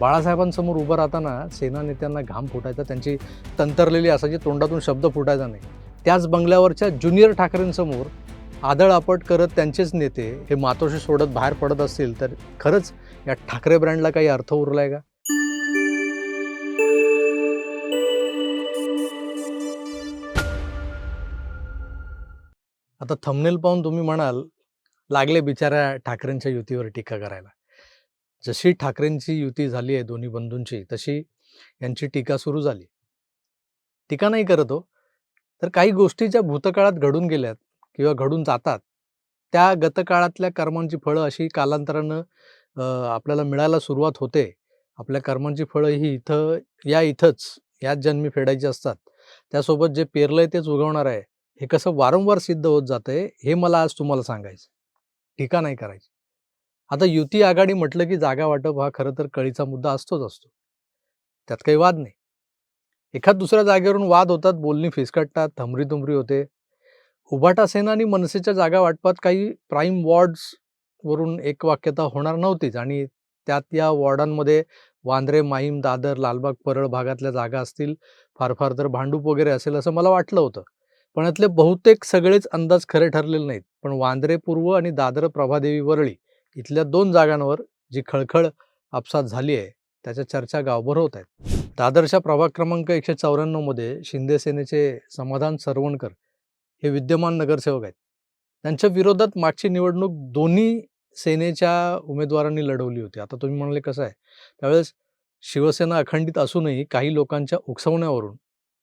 बाळासाहेबांसमोर उभं राहताना सेना नेत्यांना घाम फुटायचा त्यांची तंतरलेली असायची तोंडातून शब्द फुटायचा नाही. त्याच बंगल्यावरच्या ज्युनियर ठाकरेंसमोर आदळ आपट करत त्यांचेच नेते हे मातोशी सोडत बाहेर पडत असतील तर खरंच या ठाकरे ब्रँडला काही अर्थ उरलाय का? आता थंबनेल पाहून तुम्ही म्हणाल लागले बिचाऱ्या ठाकरेंच्या युतीवर टीका करायला. जशी ठाकरेंची युती झाली आहे दोन्ही बंधूंची तशी यांची टीका सुरू झाली. टीका नाही करत हो. तर काही गोष्टी ज्या भूतकाळात घडून गेल्यात किंवा घडून जातात त्या गतकाळातल्या कर्मांची फळं अशी कालांतरानं आपल्याला मिळायला सुरुवात होते. आपल्या कर्मांची फळं ही इथं या इथंच याच जन्मी फेडायची असतात. त्यासोबत जे पेरलंय तेच उगवणार आहे. हे कसं वारंवार सिद्ध होत जातंय हे मला आज तुम्हाला सांगायचं टीका नाही करायची. आता युती आघाडी म्हटलं की जागा वाटप हा खरं तर कळीचा मुद्दा असतोच असतो. त्यात काही वाद नाही. एखाद दुसऱ्या जागेवरून वाद होतात बोलणी फिसकटतात थमरी तुमरी होते. उभाटा सेना आणि मनसेच्या जागा वाटपात काही प्राईम वॉर्ड्स वरून एक वाक्यता होणार नव्हतीच आणि त्यात या वॉर्डांमध्ये वांद्रे माहीम दादर लालबाग परळ भागातल्या जागा असतील फार फार तर भांडूप वगैरे असेल असं मला वाटलं होतं. पण यातले बहुतेक सगळेच अंदाज खरे ठरलेले नाहीत. पण वांद्रे पूर्व आणि दादर प्रभादेवी वरळी इथल्या दोन जागांवर जी खळखळ आपसात झाली आहे त्याच्या चर्चा गावभर होत आहेत. दादरच्या प्रभाग क्रमांक एकशे चौऱ्याण्णवमध्ये शिंदे सेनेचे समाधान सरवणकर हे विद्यमान नगरसेवक आहेत. त्यांच्या विरोधात मागची निवडणूक दोन्ही सेनेच्या उमेदवारांनी लढवली होती. आता तुम्ही म्हणाले कसं आहे? त्यावेळेस शिवसेना अखंडित असूनही काही लोकांच्या उकसवण्यावरून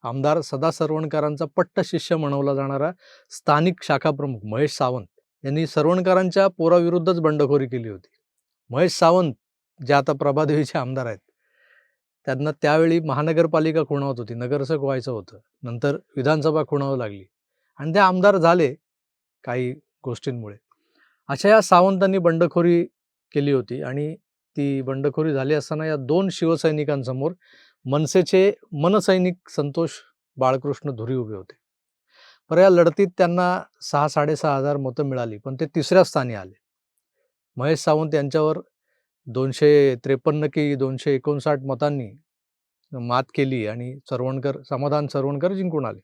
आमदार सदा सरवणकरांचा पट्ट शिष्य म्हणवला जाणारा स्थानिक शाखाप्रमुख महेश सावंत यांनी सरवणकरांच्या पोराविरुद्धच बंडखोरी केली होती. महेश सावंत जे आता प्रभादेवीचे आमदार आहेत त्यांना त्यावेळी महानगरपालिका खुणावत होती नगरसेवक व्हायचं होतं. नंतर विधानसभा खुणावं लागली. आणि ते आमदार झाले काही गोष्टींमुळे. अशा या सावंतांनी बंडखोरी केली होती आणि ती बंडखोरी झाली असताना या दोन शिवसैनिकांसमोर मनसेचे मनसैनिक संतोष बाळकृष्ण धुरी उभे होते. पर या लढतीत त्यांना सहा साडेसहा हजार मतं मिळाली पण ते तिसऱ्या स्थानी आले. महेश सावंत यांच्यावर दोनशे त्रेपन्न की दोनशे एकोणसाठ मतांनी मात केली आणि सरवणकर समाधान सरवणकर जिंकून आले.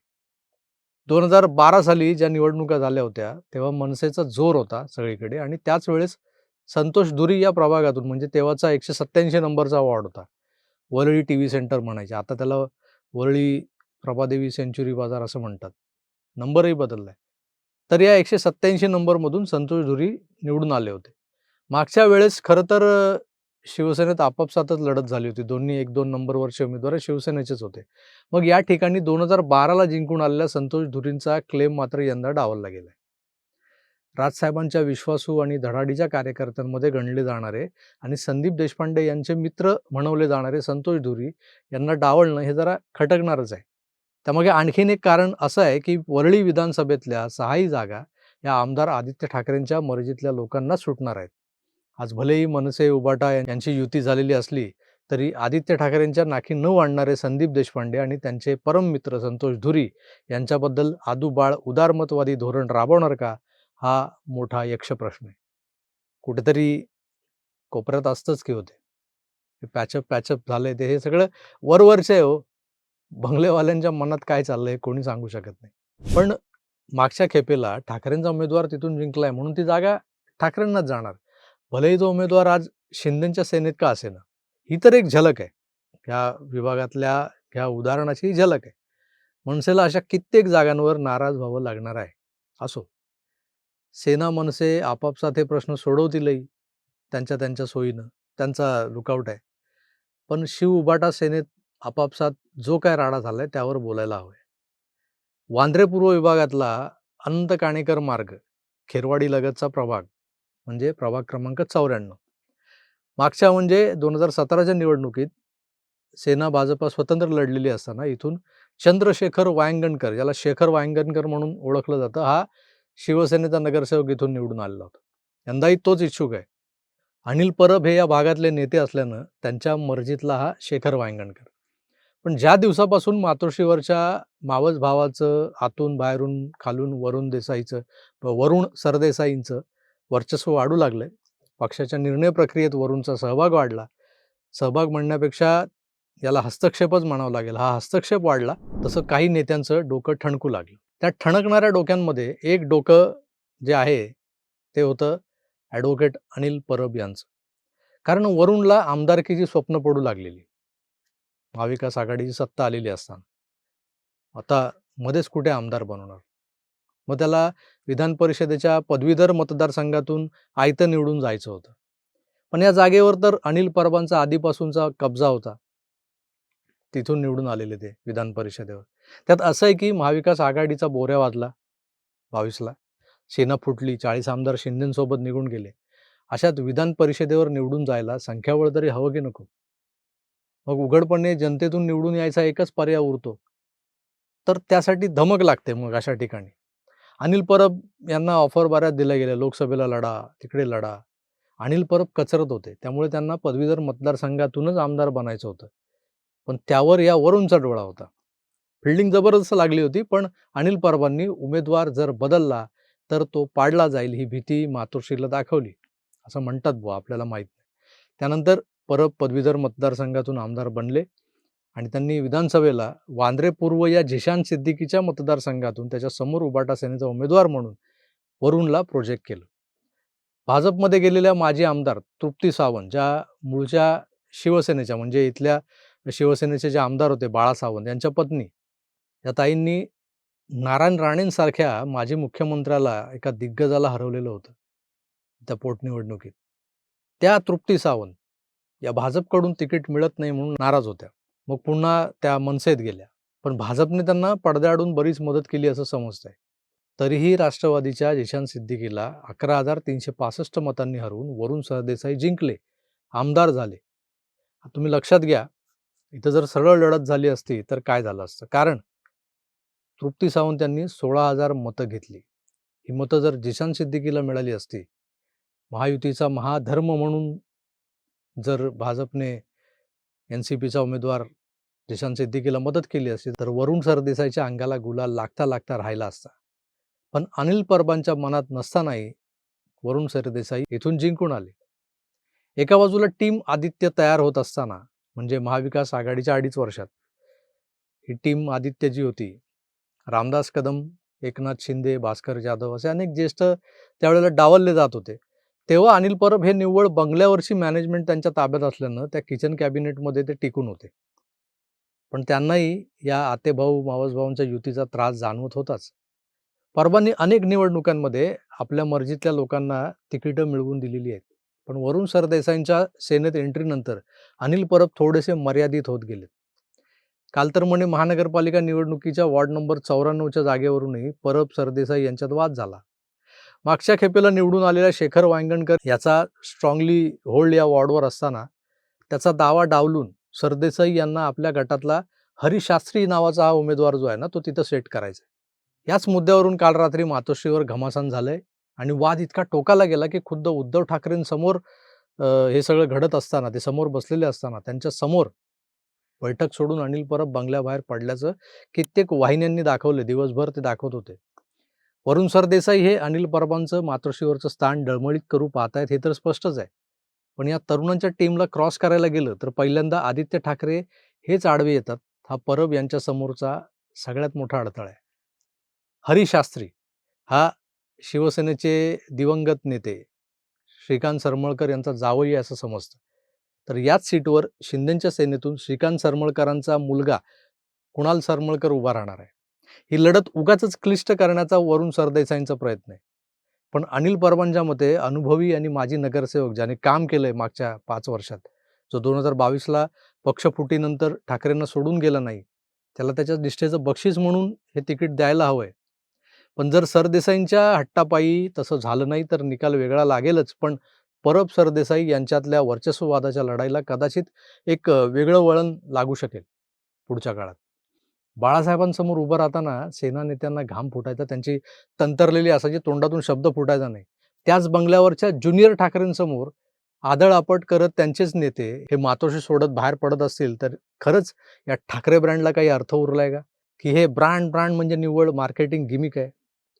दोन हजार बारा साली ज्या निवडणुका झाल्या होत्या तेव्हा मनसेचा जोर होता सगळीकडे आणि त्याच वेळेस संतोष धुरी या प्रभागातून म्हणजे तेव्हाचा एकशे सत्त्याऐंशी नंबरचा वॉर्ड होता. वरळी टी व्ही सेंटर म्हणायचे. आता त्याला वरळी प्रभादेवी सेंच्युरी बाजार असं म्हणतात. नंबरही बदललाय. तर या एकशे सत्त्याऐंशी नंबरमधून संतोष धुरी निवडून आले होते. मागच्या वेळेस खरं तर शिवसेनेत आपापसातच लढत झाली होती. दोन्ही एक दोन नंबरवरचे उमेदवार शिवसेनेचेच होते. मग या ठिकाणी दोन हजार बाराला जिंकून आलेल्या संतोष धुरींचा क्लेम मात्र यंदा डावलला गेलाय. राजसाहेबांच्या विश्वासू आणि धडाडीच्या कार्यकर्त्यांमध्ये गणले जाणारे आणि संदीप देशपांडे यांचे मित्र म्हणवले जाणारे संतोष धुरी यांना डावलणं हे जरा खटकणारच आहे. त्यामागे आणखीन एक कारण असं आहे की वरळी विधानसभेतल्या सहाही जागा या आमदार आदित्य ठाकरेंच्या मर्जीतल्या लोकांना सुटणार आहेत. आज भलेही मनसे उबाटा यांची युती झालेली असली तरी आदित्य ठाकरेंच्या नाकी न वाढणारे संदीप देशपांडे आणि त्यांचे परममित्र संतोष धुरी यांच्याबद्दल आदूबाळ उदारमतवादी धोरण राबवणार का हा मोठा यक्षप्रश्न आहे. कुठेतरी कोपऱ्यात असतंच की होते. पॅचअप पॅचअप झालंय ते हे सगळं वरवरचे हो. बंगलेवाल्यांच्या मनात काय चाललंय कोणी सांगू शकत नाही. पण मागच्या खेपेला ठाकरेंचा उमेदवार तिथून जिंकलाय म्हणून ती जागा ठाकरेंनाच जाणार. भलेही तो उमेदवार आज शिंदेच्या सेनेत का असेना? ही तर एक झलक आहे. ह्या विभागातल्या ह्या उदाहरणाची ही झलक आहे. मनसेला अशा कित्येक जागांवर नाराज व्हावं लागणार आहे. असो. सेना मनसे आपापसात हे प्रश्न सोडवतीलही. त्यांच्या त्यांच्या सोयीनं. त्यांचा लुकआउट आहे. पण शिव उबाटा सेनेत आपापसात जो काय राडा झालाय त्यावर बोलायला हवंय वांद्रे पूर्व विभागातला अनंत काणेकर मार्ग खेरवाडी लगतचा प्रभाग म्हणजे प्रभाग क्रमांक चौऱ्याण्णव. मागच्या म्हणजे दोन हजार सतराच्या निवडणुकीत सेना भाजपा स्वतंत्र लढलेली असताना इथून चंद्रशेखर वायंगणकर याला शेखर वायंगणकर म्हणून ओळखलं जातं हा शिवसेनेचा नगरसेवक इथून निवडून आलेला होता. यंदाही तोच इच्छुक आहे. अनिल परब हे या भागातले नेते असल्यानं त्यांच्या मर्जीतला हा शेखर वायंगणकर. पण ज्या दिवसापासून मातोश्रीवरच्या मावस भावाचं आतून बाहेरून खालून वरुण देसाईचं वरुण सरदेसाईंचं वर्चस्व वाढू लागलंय पक्षाच्या निर्णय प्रक्रियेत वरुणचा सहभाग वाढला. सहभाग म्हणण्यापेक्षा याला हस्तक्षेपच म्हणावं लागेल. हा हस्तक्षेप वाढला तसं काही नेत्यांचं डोकं ठणकू लागलं. त्या ठणकणाऱ्या डोक्यांमध्ये एक डोकं जे आहे ते होतं ॲडव्होकेट अनिल परब यांचं. कारण वरुणला आमदारकीची स्वप्न पडू लागलेली. महाविकास आघाडीची सत्ता आलेली असताना. आता मध्येच कुठे आमदार बनवणार? मग त्याला विधान परिषदेच्या पदवीधर मतदारसंघातून आयतं निवडून जायचं होतं. पण या जागेवर तर अनिल परबांचा आधीपासूनचा कब्जा होता. तिथून निवडून आलेले ते विधान परिषदेवर. त्यात असं आहे की महाविकास आघाडीचा बोऱ्या वाजला. बावीसला. सेना फुटली. चाळीस आमदार शिंदेसोबत निघून गेले. अशात विधान परिषदेवर निवडून जायला संख्याबळ तरी हवं की नको? मग उघडपणे जनतेतून निवडून यायचा एकच पर्याय उरतो. तर त्यासाठी धमक लागते मग अशा ठिकाणी. अनिल परब यांना ऑफर बऱ्याच दिल्या गेल्या. लोकसभेला लढा तिकडे लढा. अनिल परब कचरत होते. त्यामुळे त्यांना पदवीधर मतदारसंघातूनच आमदार बनायचं होतं. पण त्यावर या वरूनचा डोळा होता. फिल्डिंग जबरदस्त लागली होती पण अनिल परबांनी उमेदवार जर बदलला तर तो पाडला जाईल ही भीती मातोश्रीला दाखवली. असं म्हणतात बुवा आपल्याला माहीत नाही. त्यानंतर परब पदवीधर मतदारसंघातून आमदार बनले आणि त्यांनी विधानसभेला वांद्रे पूर्व या झिशान सिद्दीकीच्या मतदारसंघातून त्याच्यासमोर उबाटा सेनेचा उमेदवार म्हणून वरुणला प्रोजेक्ट केलं. भाजपमध्ये गेलेल्या माजी आमदार तृप्ती सावंत ज्या मूळच्या शिवसेनेच्या म्हणजे इथल्या शिवसेनेचे जे आमदार होते बाळा सावंत यांच्या पत्नी या ताईंनी नारायण राणेंसारख्या माजी मुख्यमंत्र्याला एका दिग्गजाला हरवलेलं होतं त्या पोटनिवडणुकीत. त्या तृप्ती सावंत या भाजपकडून तिकीट मिळत नाही म्हणून नाराज होत्या. मग पुन्हा त्या मनसेत गेल्या. पण भाजपने त्यांना पडद्याआडून बरीच मदत केली असं समजतंय. तरीही राष्ट्रवादीच्या जिशान सिद्दीकीला अकरा हजार तीनशे पासष्ट मतांनी हरवून वरुण सरदेसाई जिंकले. आमदार झाले. तुम्ही लक्षात घ्या इथं जर सरळ लढत झाली असती तर काय झालं असतं? कारण तृप्ती सावंत यांनी सोळा हजार मतं घेतली. ही मतं जर जिशान सिद्दीकीला मिळाली असती महायुतीचा महाधर्म म्हणून जर भाजपने एन सी पीचा उमेदवार जिशान सिद्दीकीला मदत केली असती तर वरुण सरदेसाईच्या अंगाला गुलाल लागता लागता राहिला असता. पण अनिल परबांच्या मनात नसतानाही वरुण सरदेसाई इथून जिंकून आले. एका बाजूला टीम आदित्य तयार होत असताना म्हणजे महाविकास आघाडीच्या अडीच वर्षात ही टीम आदित्य जी होती रामदास कदम एकनाथ शिंदे भास्कर जाधव असे अनेक ज्येष्ठ त्यावेळेला डावलले जात होते. तेव्हा अनिल परब हे निव्वळ बंगल्यावरची मॅनेजमेंट त्यांच्या ताब्यात असल्यानं त्या किचन कॅबिनेटमध्ये ते टिकून होते. पण त्यांनाही या आतेभाऊ मावसभाऊंच्या युतीचा त्रास जाणवत होताच. परबांनी अनेक निवडणुकांमध्ये आपल्या मर्जीतल्या लोकांना तिकीटं मिळवून दिलेली आहेत. पण वरुण सरदेसाईंच्या सेनेत एंट्रीनंतर अनिल परब थोडेसे मर्यादित होत गेले. काल तर म्हणे महानगरपालिका निवडणुकीच्या वॉर्ड नंबर चौऱ्याण्णवच्या जागेवरूनही परब सरदेसाई यांच्यात वाद झाला. मागच्या खेपेला निवडून आलेला शेखर वांगणकर याचा स्ट्रॉंगली होल्ड या वॉर्डवर असताना त्याचा दावा डावलून सरदेसाई यांना आपल्या गटातला हरिशास्त्री नावाचा हा उमेदवार जो आहे ना तो तिथं सेट करायचा याच मुद्द्यावरून काल रात्री मातोश्रीवर घमासान झालंय आणि वाद इतका टोकाला गेला की खुद्द उद्धव ठाकरेंसमोर हे सगळं घडत असताना ते समोर बसलेले असताना त्यांच्यासमोर बैठक सोडून अनिल परब बंगल्याबाहेर पडल्याचं कित्येक वाहिन्यांनी दाखवले दिवसभर ते दाखवत होते. वरुण सरदेसाई हे अनिल परबांचं मातोश्रीवरचं स्थान डळमळीत करू पाहतायत हे तर स्पष्टच आहे. पण या तरुणांच्या टीमला क्रॉस करायला गेलं तर पहिल्यांदा आदित्य ठाकरे हेच आडवे येतात. हा परब यांच्या समोरचा सगळ्यात मोठा अडथळा आहे. हरिशास्त्री हा शिवसेनेचे दिवंगत नेते श्रीकांत सरमळकर यांचा जावई असं समजतं. तर याच सीटवर शिंदेच्या सेनेतून श्रीकांत सरमळकरांचा मुलगा कुणाल सरमळकर उभा राहणार आहे? ही लढत उगाच क्लिष्ट करण्याचा वरुण सरदेसाईंचा प्रयत्न आहे. पण अनिल परबांच्या मते अनुभवी आणि माजी नगरसेवक ज्याने काम केलंय मागच्या पाच वर्षात जो दोन हजार बावीसला पक्षफुटीनंतर ठाकरेंना सोडून गेला नाही त्याला त्याच्या निष्ठेचं बक्षीस म्हणून हे तिकीट द्यायला हवंय. पण जर सरदेसाईंच्या हट्टापायी तसं झालं नाही तर निकाल वेगळा लागेलच पण परब सरदेसाई यांच्यातल्या वर्चस्ववादाच्या लढाईला कदाचित एक वेगळं वळण लागू शकेल पुढच्या काळात. बाळासाहेबांसमोर उभं राहताना सेना नेत्यांना घाम फुटायचा त्यांची तंतरलेली असायची तोंडातून शब्द फुटायचा नाही. त्याच बंगल्यावरच्या ज्युनियर ठाकरेंसमोर आदळ आपट करत त्यांचेच नेते हे मातोशी सोडत बाहेर पडत असतील तर खरंच या ठाकरे ब्रँडला काही अर्थ उरलाय का? की हे ब्रँड ब्रँड म्हणजे निव्वळ मार्केटिंग गिमिक आहे.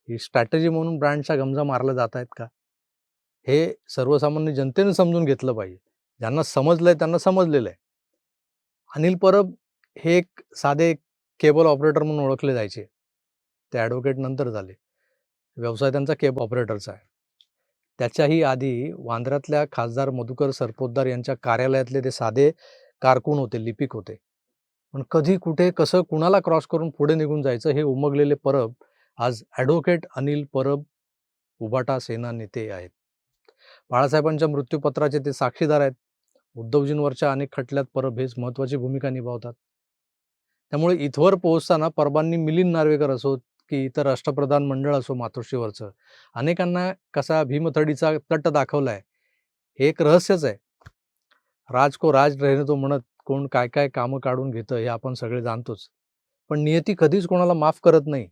ही स्ट्रॅटेजी म्हणून ब्रँडच्या गमजा मारल्या जात आहेत का? हे सर्वसामान्य जनतेने समजून घेतलं पाहिजे. ज्यांना समजलंय त्यांना समजलेलं आहे. अनिल परब हे एक साधे एक केबल ऑपरेटर म्हणून ओळखले जायचे. ते ॲडव्होकेट नंतर झाले. व्यवसाय त्यांचा केब ऑपरेटरचा आहे. त्याच्याही आधी वांद्र्यातल्या खासदार मधुकर सरपोतदार यांच्या कार्यालयातले ते साधे कारकून होते लिपिक होते. पण कधी कुठे कसं कुणाला क्रॉस करून पुढे निघून जायचं हे उमगलेले परब आज ॲडव्होकेट अनिल परब उबाटा सेना नेते आहेत. बाळासाहेबांच्या मृत्यूपत्राचे ते साक्षीदार आहेत. उद्धवजींवरच्या अनेक खटल्यात परब हेच महत्त्वाची भूमिका निभावतात. त्यामुळे इथवर पोहोचताना परबांनी मिलिंद नार्वेकर असो की इतर राष्ट्रप्रधान मंडळ असो मातोश्रीवरचं अनेकांना कसा भीमथडीचा तट दाखवलाय हे एक रहस्यच आहे. राज को राज रहने तो म्हणत कोण काय काय कामं काढून घेतं हे आपण सगळे जाणतोच. पण नियती कधीच कोणाला माफ करत नाही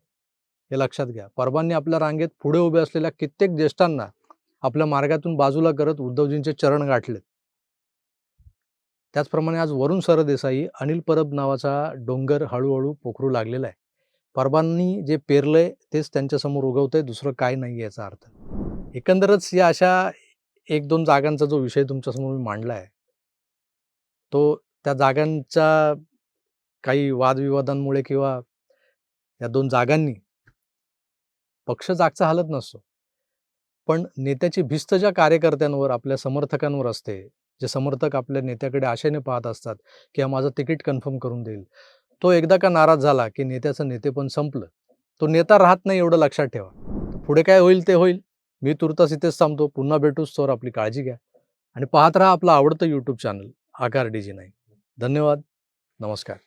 हे लक्षात घ्या. परबांनी आपल्या रांगेत पुढे उभे असलेल्या कित्येक ज्येष्ठांना आपल्या मार्गातून बाजूला करत उद्धवजींचे चरण गाठलेत. त्याचप्रमाणे आज वरुण सरदेसाई अनिल परब नावाचा डोंगर हळूहळू पोखरू लागलेला आहे. परबांनी जे पेरलंय तेच त्यांच्यासमोर उगवतंय दुसरं काय नाही याचा अर्थ. एकंदरच या अशा एक दोन जागांचा जो विषय तुमच्यासमोर मी मांडला आहे तो त्या जागांच्या काही वादविवादांमुळे किंवा या दोन जागांनी पक्ष जागचा हालत नसतो. पण नेत्याची भिस्त ज्या कार्यकर्त्यांवर आपल्या समर्थकांवर असते जे समर्थक आपल्या नेत्याकडे आशेने पाहत असतात की हा माझं तिकीट कन्फर्म करून देईल. तो एकदा का नाराज झाला की नेत्याचं नेतेपण संपलं? तो नेता राहत नाही एवढं लक्षात ठेवा. पुढे काय होईल ते होईल. मी तुर्तास इथेच थांबतो. पुन्हा भेटूच सर आपली काळजी घ्या. आणि पाहत राहा आपलं आवडतं YouTube channel Aakar D G नाही धन्यवाद. नमस्कार.